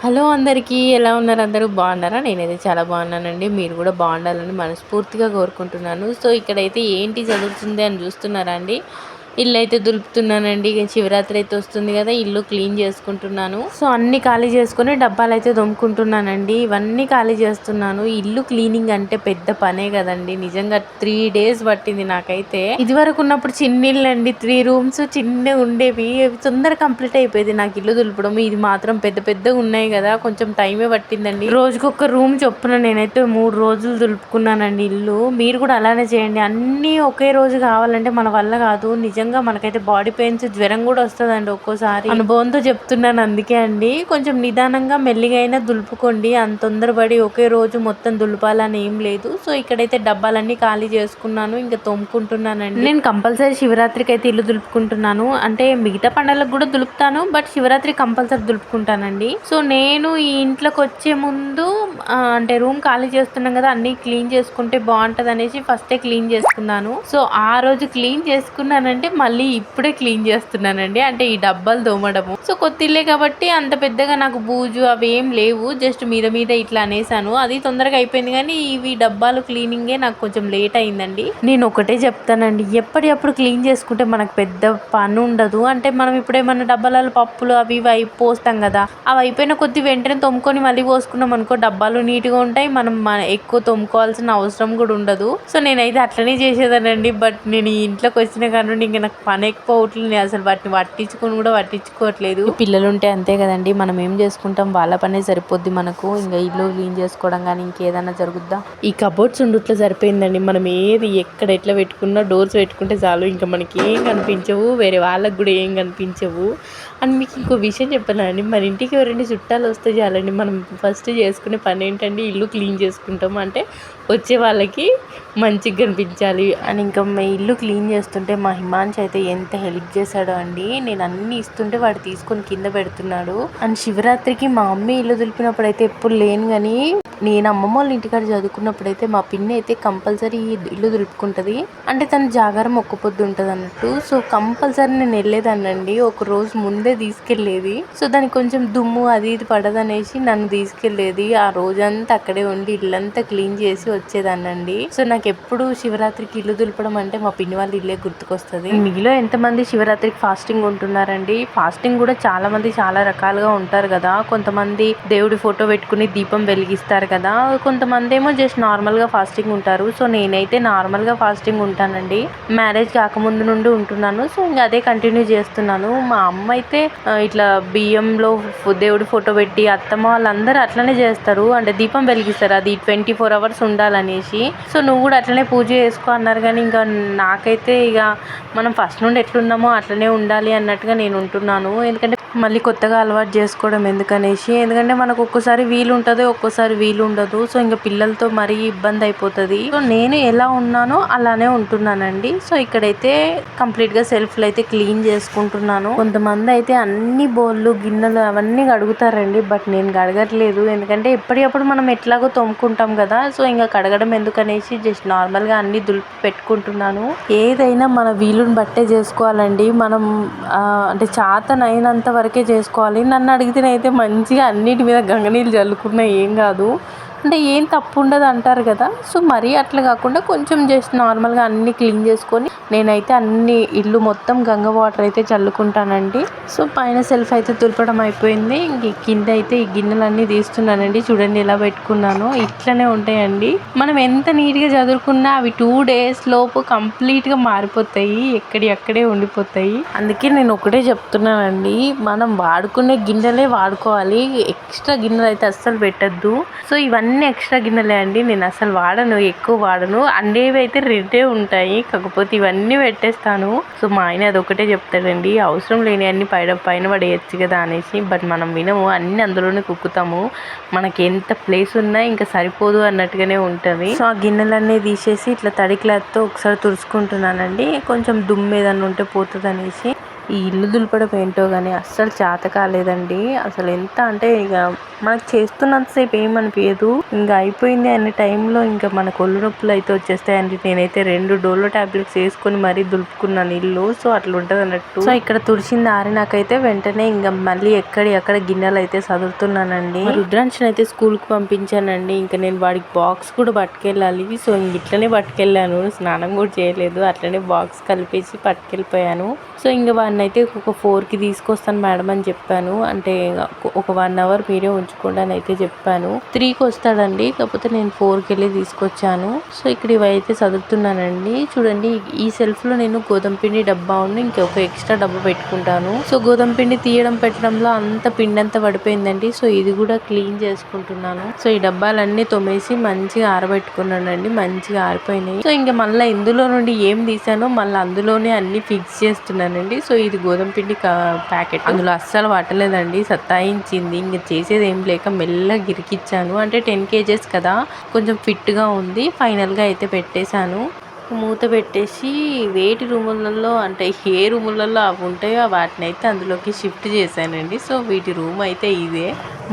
Hello అందరికీ ఎలా ఉన్నారు అందరూ? బాగున్నారా? నేనైతే చాలా బాగున్నానండి. మీరు కూడా బాగుండాలని మనస్ఫూర్తిగా కోరుకుంటున్నాను. సో ఇక్కడైతే ఏంటి జరుగుతుంది అని చూస్తున్నారా అండి? ఇల్లు అయితే దులుపుతున్నానండి శివరాత్రి అయితే వస్తుంది కదా ఇల్లు క్లీన్ చేసుకుంటున్నాను. సో అన్ని ఖాళీ చేసుకుని డబ్బాలు అయితే దొమ్ముకుంటున్నానండి. ఇవన్నీ ఖాళీ చేస్తున్నాను. ఇల్లు క్లీనింగ్ అంటే పెద్ద పనే కదండి. నిజంగా త్రీ డేస్ పట్టింది నాకైతే. ఇది వరకు ఉన్నప్పుడు చిన్న ఇల్లు అండి త్రీ రూమ్స్ చిన్న ఉండేవి. తొందర కంప్లీట్ అయిపోయింది. నాకు ఇల్లు దులపడం ఇది మాత్రం పెద్ద పెద్దగా ఉన్నాయి కదా. కొంచెం టైమే పట్టిందండి. రోజుకొక రూమ్ చొప్పున నేనైతే మూడు రోజులు దులుపుకున్నానండి ఇల్లు. మీరు కూడా అలానే చేయండి. అన్నీ ఒకే రోజు కావాలంటే మన వల్ల కాదు. నిజం నిజంగా మనకైతే బాడీ పెయిన్స్ జ్వరం కూడా వస్తుందండి ఒక్కోసారి. అనుభవంతో చెప్తున్నాను అందుకే అండి. కొంచెం నిదానంగా మెల్లిగా అయినా దులుపుకోండి. అంత తొందరపడి ఒకే రోజు మొత్తం దులపాలని ఏం లేదు. సో ఇక్కడైతే డబ్బాలన్నీ ఖాళీ చేసుకున్నాను. ఇంకా తోముకుంటున్నానండి. నేను కంపల్సరీ శివరాత్రికి అయితే ఇల్లు దులుపుకుంటున్నాను. అంటే మిగతా పండుగలకు కూడా దులుపుతాను. బట్ శివరాత్రి కంపల్సరీ దులుపుకుంటానండి. సో నేను ఈ ఇంట్లోకి వచ్చే ముందు అంటే రూమ్ ఖాళీ చేస్తున్నాం కదా అన్ని క్లీన్ చేసుకుంటే బాగుంటుంది అనేసి ఫస్టే క్లీన్ చేసుకున్నాను. సో ఆ రోజు క్లీన్ చేసుకున్నానంటే మళ్ళీ ఇప్పుడే క్లీన్ చేస్తున్నానండి. అంటే ఈ డబ్బాలు తోమడము సో కొత్తిల్లే కాబట్టి అంత పెద్దగా నాకు బూజు అవి ఏం లేవు. జస్ట్ మీద మీద ఇట్లా అనేసాను. అది తొందరగా అయిపోయింది కానీ ఇవి డబ్బాలు క్లీనింగే నాకు కొంచెం లేట్ అయిందండి. నేను ఒకటే చెప్తానండి. ఎప్పటికప్పుడు క్లీన్ చేసుకుంటే మనకు పెద్ద పని ఉండదు. అంటే మనం ఇప్పుడేమన్నా డబ్బాలలో పప్పులు అవి ఇవి పోస్తాం కదా. అవి అయిపోయిన కొద్ది వెంటనే తొమ్ముకొని మళ్ళీ పోసుకున్నాం అనుకో డబ్బాలు నీట్గా ఉంటాయి. మనం ఎక్కువ తొమ్ముకోవాల్సిన అవసరం కూడా ఉండదు. సో నేనైతే అట్లనే చేసేదానండి. బట్ నేను ఇంట్లోకి వచ్చిన కానీ ఇంకా నాకు పని ఎక్కువ అవుతుంది అసలు వాటిని పట్టించుకొని కూడా పట్టించుకోవట్లేదు. పిల్లలు ఉంటే అంతే కదండి మనం ఏం చేసుకుంటాం వాళ్ళ పనే సరిపోద్ది మనకు. ఇంకా ఇల్లు క్లీన్ చేసుకోవడం కానీ ఇంకేదైనా జరుగుద్దా? ఈ కబోర్డ్స్ ఉండుట్లో సరిపోయిందండి మనం ఏది ఎక్కడ ఎట్లా పెట్టుకున్నా డోర్స్ పెట్టుకుంటే చాలు. ఇంకా మనకి ఏం కనిపించవు వేరే వాళ్ళకి కూడా ఏం కనిపించవు. అండ్ మీకు ఇంకో విషయం చెప్పానండి మన ఇంటికి ఎవరండి చుట్టాలు వస్తే చాలండి మనం ఫస్ట్ చేసుకునే పని ఏంటంటే ఇల్లు క్లీన్ చేసుకుంటాం అంటే వచ్చే వాళ్ళకి మంచిగా కనిపించాలి. అని ఇంకా మా ఇల్లు క్లీన్ చేస్తుంటే మా హిమాంశ్ అయితే ఎంత హెల్ప్ చేశాడో అండి. నేను అన్ని ఇస్తుంటే వాడు తీసుకొని కింద పెడుతున్నాడు. అండ్ శివరాత్రికి మా మమ్మీ ఇల్లు దులిపినప్పుడు అయితే ఎప్పుడు లేను కానీ నేను అమ్మమ్మ వాళ్ళ ఇంటికాడ చదువుకున్నప్పుడు అయితే మా పిన్ని అయితే కంపల్సరీ ఇల్లు దులుపుకుంటుంది. అంటే తన జాగారం ఒక్క పొద్దు ఉంటుంది అన్నట్టు. సో కంపల్సరీ నేను వెళ్ళేదానండి ఒక రోజు ముందే తీసుకెళ్ళేది. సో దానికి కొంచెం దుమ్ము అది ఇది పడదనేసి నన్ను తీసుకెళ్ళేది. ఆ రోజంతా అక్కడే ఉండి ఇల్లంతా క్లీన్ చేసి వచ్చేదానండి సో నాకు ఎప్పుడు శివరాత్రికి ఇల్లు దులపడం అంటే మా పిన్ని వాళ్ళ ఇల్లే గుర్తుకొస్తుంది. మీలో ఎంతమంది శివరాత్రికి ఫాస్టింగ్ ఉంటున్నారండి? ఫాస్టింగ్ కూడా చాలా మంది చాలా రకాలుగా ఉంటారు కదా. కొంతమంది దేవుడి ఫోటో పెట్టుకుని దీపం వెలిగిస్తారు కదా. కొంతమంది ఏమో జస్ట్ నార్మల్గా ఫాస్టింగ్ ఉంటారు. సో నేనైతే నార్మల్గా ఫాస్టింగ్ ఉంటానండి. మ్యారేజ్ కాకముందు నుండి ఉంటున్నాను. సో ఇంకా అదే కంటిన్యూ చేస్తున్నాను. మా అమ్మ అయితే ఇట్లా బియ్యంలో దేవుడి ఫోటో పెట్టి అత్తమ్మ వాళ్ళందరూ అట్లనే చేస్తారు. అంటే దీపం వెలిగిస్తారు. అది ట్వంటీ ఫోర్ అవర్స్ ఉండాలనేసి. సో నువ్వు కూడా అట్లనే పూజ చేసుకో అన్నారు. కానీ ఇంకా నాకైతే ఇక మనం ఫస్ట్ నుండి ఎట్లున్నామో అట్లనే ఉండాలి అన్నట్టుగా నేను ఉంటున్నాను. ఎందుకంటే మళ్ళీ కొత్తగా అలవాటు చేసుకోవడం ఎందుకనేసి ఎందుకంటే మనకు ఒక్కోసారి వీలు ఉంటుంది ఒక్కోసారి వీలు ఉండదు సో ఇంకా పిల్లలతో మరీ ఇబ్బంది అయిపోతుంది. సో నేను ఎలా ఉన్నానో అలానే ఉంటున్నానండి. సో ఇక్కడైతే కంప్లీట్గా సెల్ఫ్లు అయితే క్లీన్ చేసుకుంటున్నాను. కొంతమంది అయితే అన్ని బౌళ్ళు గిన్నెలు అవన్నీ కడుగుతారండి బట్ నేను కడగట్లేదు. ఎందుకంటే ఎప్పటికప్పుడు మనం ఎట్లాగో తోముకుంటాం కదా. సో ఇంకా కడగడం ఎందుకనేసి జస్ట్ నార్మల్గా అన్ని దులిపి పెట్టుకుంటున్నాను. ఏదైనా మన వీలుని బట్టే చేసుకోవాలండి. మనం అంటే చాతనైనంత వరకే చేసుకోవాలి. నన్ను అడిగితేనైతే మంచిగా అన్నిటి మీద గంగనీళ్ళు చల్లుకున్నా ఏం కాదు. అంటే ఏం తప్పు ఉండదు అంటారు కదా. సో మరీ అట్లా కాకుండా కొంచెం జస్ట్ నార్మల్గా అన్నీ క్లీన్ చేసుకొని నేనైతే అన్ని ఇల్లు మొత్తం గంగ వాటర్ అయితే చల్లుకుంటానండి. సో పైన సెల్ఫ్ అయితే తులపడం అయిపోయింది. ఇంక కింద అయితే ఈ గిన్నెలన్నీ తీస్తున్నానండి. చూడండి ఎలా పెట్టుకున్నాను. ఇట్లనే ఉంటాయండి. మనం ఎంత నీట్గా చదువుకున్నా అవి టూ డేస్ లోపు కంప్లీట్గా మారిపోతాయి. ఎక్కడి అక్కడే ఉండిపోతాయి. అందుకే నేను ఒకటే చెప్తున్నానండి. మనం వాడుకునే గిన్నెలే వాడుకోవాలి. ఎక్స్ట్రా గిన్నెలు అయితే అస్సలు పెట్టద్దు. సో ఇవన్నీ అన్ని ఎక్స్ట్రా గిన్నెలే అండి. నేను అసలు వాడను ఎక్కువ వాడను. అండేవి అయితే రెండే ఉంటాయి. కాకపోతే ఇవన్నీ పెట్టేస్తాను. సో మా ఆయన అదొకటే చెప్తాడండి. అవసరం లేని అన్ని పైన పైన పడేయచ్చు కదా అనేసి. బట్ మనం వినము. అన్ని అందులోనే కుక్కుతాము. మనకి ఎంత ప్లేస్ ఉన్నా ఇంకా సరిపోదు అన్నట్టుగానే ఉంటుంది. సో ఆ గిన్నెలన్నీ తీసేసి ఇట్లా తడి క్లాత్తో ఒకసారి తుడుచుకుంటున్నానండి. కొంచెం దుమ్ము ఏదన్నా ఉంటే పోతుంది అనేసి ఈ ఇల్లు దులపడం ఏంటో కానీ అస్సలు చేత కాలేదండి. అసలు ఎంత అంటే ఇక మనకు చేస్తున్నంతసేపు ఏమనిపించదు ఇంకా అయిపోయింది అనే టైంలో ఇంకా మన కొల్లు నొప్పులు అయితే వచ్చేస్తాయండి. నేనైతే రెండు డోలో టాబ్లెట్స్ వేసుకొని మరీ దులుపుకున్నాను ఇల్లు. సో అట్లా ఉంటుంది అన్నట్టు. సో ఇక్కడ తుడిచింది ఆరినాకైతే వెంటనే ఇంకా మళ్ళీ ఎక్కడి అక్కడ గిన్నెలు అయితే చదువుతున్నానండి రుద్రాంశన్ అయితే స్కూల్కి పంపించానండి. ఇంకా నేను వాడికి బాక్స్ కూడా పట్టుకెళ్ళాలి. సో ఇంక ఇట్లనే పట్టుకెళ్ళాను. స్నానం కూడా చేయలేదు. అట్లనే బాక్స్ కలిపేసి పట్టుకెళ్ళిపోయాను. సో ఇంకా వాడిని అయితే ఒక ఫోర్కి తీసుకొస్తాను మేడం అని చెప్పాను. అంటే ఒక వన్ అవర్ మీరే ఉంచుకోండి అని అయితే చెప్పాను. త్రీకి వస్తాడండి. కాకపోతే నేను ఫోర్కి వెళ్ళి తీసుకొచ్చాను. సో ఇక్కడ ఇవైతే చదువుతున్నానండి. చూడండి ఈ సెల్ఫ్లో నేను గోధుమ పిండి డబ్బా ఉండి ఇంకొక ఎక్స్ట్రా డబ్బా పెట్టుకుంటాను. సో గోధుమ పిండి తీయడం పెట్టడంలో అంత పిండి అంతా పడిపోయిందండి. సో ఇది కూడా క్లీన్ చేసుకుంటున్నాను. సో ఈ డబ్బాలన్నీ తొమేసి మంచిగా ఆరబెట్టుకున్నానండి. మంచిగా ఆరిపోయినాయి. సో ఇంకా మళ్ళీ ఇందులో నుండి ఏం తీసానో మళ్ళీ అందులోనే అన్ని ఫిక్స్ చేస్తున్నానండి. సో ఇది గోధుమ పిండి ప్యాకెట్. అందులో అస్సలు పట్టలేదండి సత్తాయించింది. ఇంకా చేసేది ఏం లేక మెల్లగా గిరికిచ్చాను. అంటే టెన్ కేజెస్ కదా. కొంచెం ఫిట్గా ఉంది. ఫైనల్గా అయితే పెట్టేశాను. మూత పెట్టేసి వేటి రూములలో అంటే ఏ రూములలో అవి ఉంటాయో వాటిని అయితే అందులోకి షిఫ్ట్ చేశానండి. సో వీటి రూమ్ అయితే ఇదే.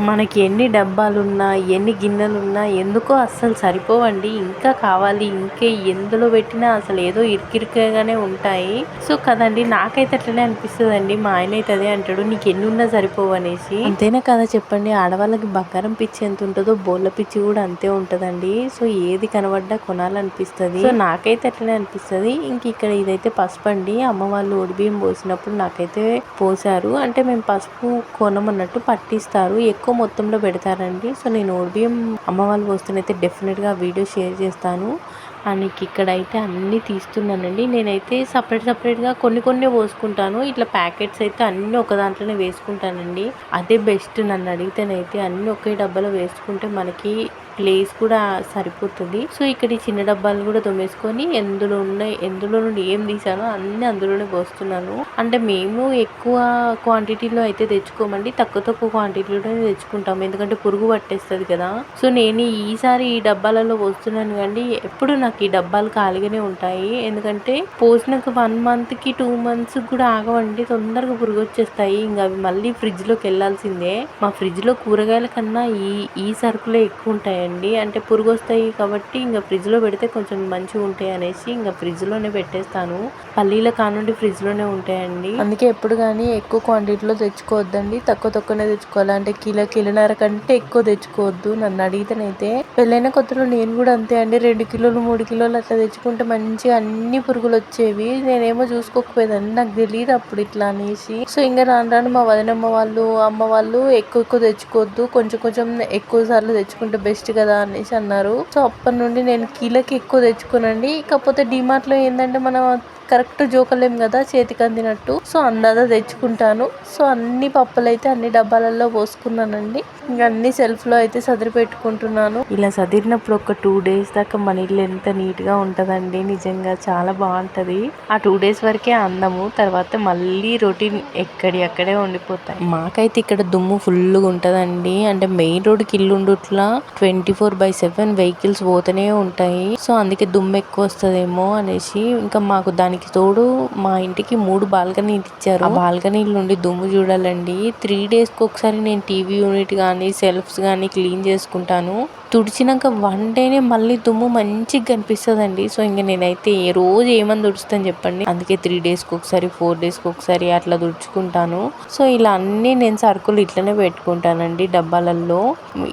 మనకి ఎన్ని డబ్బాలున్నా ఎన్ని గిన్నెలున్నా ఎందుకో అస్సలు సరిపోవండి. ఇంకా కావాలి ఇంకే ఎందులో పెట్టినా అసలు ఏదో ఇరికిరికగానే ఉంటాయి. సో కదండి నాకైతే అట్లనే అనిపిస్తుంది మా ఆయన అయితే అదే అంటాడు నీకు ఎన్ని ఉన్నా సరిపోవు అనేసి. అంతేనా కదా చెప్పండి ఆడవాళ్ళకి బంగారం పిచ్చి ఎంత ఉంటుందో బోళ్ళ పిచ్చి కూడా అంతే ఉంటుందండి. సో ఏది కనబడ్డా కొనాలనిపిస్తుంది. సో నాకైతే అట్లనే అనిపిస్తుంది. ఇంక ఇక్కడ ఇదైతే పసుపు అండి అమ్మ వాళ్ళు ఒడిబియ్యం పోసినప్పుడు నాకైతే పోసారు అంటే మేము పసుపు కొనమన్నట్టు పట్టిస్తారు. ఎక్కువ మొత్తంలో పెడతారండి. సో నేను ఒడిబియ్యం అమ్మ వాళ్ళు వస్తున్నైతే డెఫినెట్గా వీడియో షేర్ చేస్తాను. అండ్ ఇక్కడ అయితే అన్నీ తీస్తున్నానండి. నేనైతే సపరేట్ సపరేట్గా కొన్ని కొన్ని పోసుకుంటాను. ఇట్లా ప్యాకెట్స్ అయితే అన్నీ ఒక దాంట్లోనే వేసుకుంటానండి. అదే బెస్ట్ నన్ను అడిగితేనైతే అన్నీ ఒకే డబ్బాలో వేసుకుంటే మనకి ప్లేస్ కూడా సరిపోతుంది. సో ఇక్కడ ఈ చిన్న డబ్బాలు కూడా తోమేసుకొని ఎందులో ఉన్నాయి ఎందులో నుండి ఏం తీసానో అన్ని అందులోనే పోస్తున్నాను. అంటే మేము ఎక్కువ క్వాంటిటీలో అయితే తెచ్చుకోమండి. తక్కువ తక్కువ క్వాంటిటీలోనే తెచ్చుకుంటాము. ఎందుకంటే పురుగు పట్టేస్తుంది కదా. సో నేను ఈసారి ఈ డబ్బాలలో పోస్తున్నాను కానీ ఎప్పుడు నాకు ఈ డబ్బాలు ఖాళీగానే ఉంటాయి. ఎందుకంటే పోసినాక వన్ మంత్కి టూ మంత్స్ కూడా ఆగవండి. తొందరగా పురుగు వచ్చేస్తాయి. ఇంకా అవి మళ్ళీ ఫ్రిడ్జ్లోకి వెళ్ళాల్సిందే. మా ఫ్రిడ్జ్లో కూరగాయల కన్నా ఈ ఈ సరుకులే ఎక్కువ ఉంటాయి ఉంటాయండి అంటే పురుగు వస్తాయి కాబట్టి ఇంకా ఫ్రిడ్జ్లో పెడితే కొంచెం మంచిగా ఉంటాయి అనేసి ఇంకా ఫ్రిడ్జ్లోనే పెట్టేస్తాను. పల్లీల కానుండి ఫ్రిడ్జ్లోనే ఉంటాయండి. అందుకే ఎప్పుడు కానీ ఎక్కువ క్వాంటిటీలో తెచ్చుకోవద్దండి. తక్కువ తక్కువనే తెచ్చుకోవాలి. అంటే కిలో కిలోన్నర కంటే ఎక్కువ తెచ్చుకోవద్దు నన్ను అడిగితేనైతే. పెళ్ళైన కొత్తలో నేను కూడా అంతే అండి. రెండు కిలోలు మూడు కిలోలు అట్లా తెచ్చుకుంటే మంచిగా అన్ని పురుగులు వచ్చేవి. నేనేమో చూసుకోకపోయేదాన్ని. నాకు తెలియదు అప్పుడు ఇట్లా అనేసి. సో ఇంకా రాను రాను మా వదినమ్మ వాళ్ళు అమ్మ వాళ్ళు ఎక్కువ ఎక్కువ తెచ్చుకోవద్దు. కొంచెం కొంచెం ఎక్కువ సార్లు తెచ్చుకుంటే బెస్ట్ కదా అనేసి అన్నారు. సో అప్పటి నుండి నేను కీలకి ఎక్కువ తెచ్చుకోనండి. కాకపోతే డిమార్ట్లో ఏంటంటే మనం కరెక్ట్ జోకలేం కదా చేతికి అందినట్టు. సో అందాదా తెచ్చుకుంటాను. సో అన్ని పప్పులు అయితే అన్ని డబ్బాలలో పోసుకున్నానండి. ఇంకా అన్ని సెల్ఫ్లో అయితే సదిరి పెట్టుకుంటున్నాను. ఇలా సదిరినప్పుడు ఒక టూ డేస్ దాకా మన ఇల్లు ఎంత నీట్గా ఉంటదండి. నిజంగా చాలా బాగుంటది. ఆ టూ డేస్ వరకే అందము తర్వాత మళ్ళీ రొటీన్ ఎక్కడి అక్కడే ఉండిపోతాయి. మాకైతే ఇక్కడ దుమ్ము ఫుల్గా ఉంటదండి. అంటే మెయిన్ రోడ్కి ఇల్లు ఉండుట్లా twenty four by seven vehicles పోతూనే ఉంటాయి. సో అందుకే దుమ్ము ఎక్కువ వస్తుందేమో అనేసి ఇంకా మాకు దానికి దానికి తోడు మా ఇంటికి మూడు బాల్కనీలు ఇచ్చారు. ఆ బాల్కనీల నుండి దుమ్ము చూడాలండి. త్రీ డేస్కి ఒకసారి నేను టీవీ యూనిట్ కానీ సెల్ఫ్స్ కానీ క్లీన్ చేసుకుంటాను. తుడిచినాక వన్ డేనే మళ్ళీ దుమ్ము మంచిగా కనిపిస్తుందండి. సో ఇంక నేనైతే ఏ రోజు ఏమని తుడుస్తాను చెప్పండి. అందుకే త్రీ డేస్కి ఒకసారి ఫోర్ డేస్కి ఒకసారి అట్లా తుడుచుకుంటాను. సో ఇలా అన్నీ నేను సరుకులు ఇట్లనే పెట్టుకుంటానండి డబ్బాలలో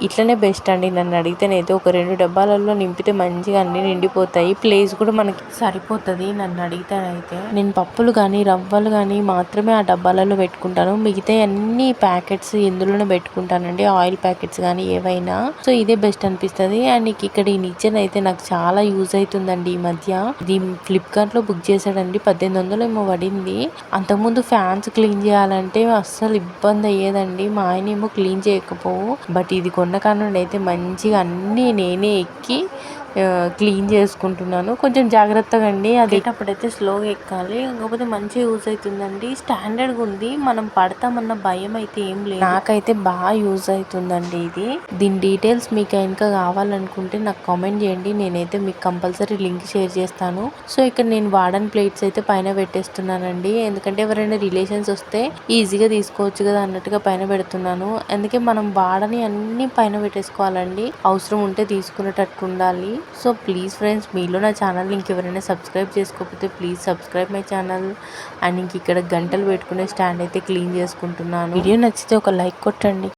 ఇట్లనే బెస్ట్ అండి. నన్ను అడిగితేనైతే ఒక రెండు డబ్బాలలో నింపితే మంచిగా అన్ని నిండిపోతాయి. ప్లేస్ కూడా మనకి సరిపోతుంది నన్ను అడిగితేనైతే నేను పప్పులు కానీ రవ్వలు కానీ మాత్రమే ఆ డబ్బాలలో పెట్టుకుంటాను. మిగతా అన్ని ప్యాకెట్స్ ఇందులోనే పెట్టుకుంటానండి. ఆయిల్ ప్యాకెట్స్ కానీ ఏవైనా. సో ఇదే బెస్ట్ అనిపిస్తుంది. అండ్ ఇక్కడ ఈ నిచ్చెన అయితే నాకు చాలా యూజ్ అవుతుందండి ఈ మధ్య. ఇది ఫ్లిప్కార్ట్లో బుక్ చేశాడండి. పద్దెనిమిది వందలు ఏమో పడింది. అంతకుముందు ఫ్యాన్స్ క్లీన్ చేయాలంటే అస్సలు ఇబ్బంది అయ్యేదండి. మా ఆయన ఏమో క్లీన్ చేయకపోవు. బట్ ఇది కొన్న కారణం అయితే మంచిగా అన్నీ నేనే ఎక్కి క్లీన్ చేసుకుంటున్నాను. కొంచెం జాగ్రత్తగా అండి అది అప్పుడైతే స్లోగా ఎక్కాలి. కాకపోతే మంచిగా యూజ్ అవుతుందండి. స్టాండర్డ్గా ఉంది మనం పడతామన్న భయం అయితే ఏం లేదు. నాకైతే బాగా యూజ్ అవుతుందండి ఇది. దీని డీటెయిల్స్ మీకు ఇంకా కావాలనుకుంటే నాకు కామెంట్ చేయండి. నేనైతే మీకు కంపల్సరీ లింక్ షేర్ చేస్తాను. సో ఇక్కడ నేను వాడని ప్లేట్స్ అయితే పైన పెట్టేస్తున్నానండి. ఎందుకంటే ఎవరైనా రిలేషన్స్ వస్తే ఈజీగా తీసుకోవచ్చు కదా అన్నట్టుగా పైన పెడుతున్నాను. అందుకే మనం వాడని అన్ని పైన పెట్టేసుకోవాలండి. అవసరం ఉంటే తీసుకునేటట్టు ఉండాలి. సో ప్లీజ్ ఫ్రెండ్స్ మీలో నా ఛానల్ ఇంకెవరైనా సబ్స్క్రైబ్ చేసుకోకపోతే please subscribe my channel and ఇంక ఇక్కడ గంటలు పెట్టుకునే స్టాండ్ అయితే క్లీన్ చేసుకుంటున్నాను. వీడియో నచ్చితే ఒక లైక్ కొట్టండి.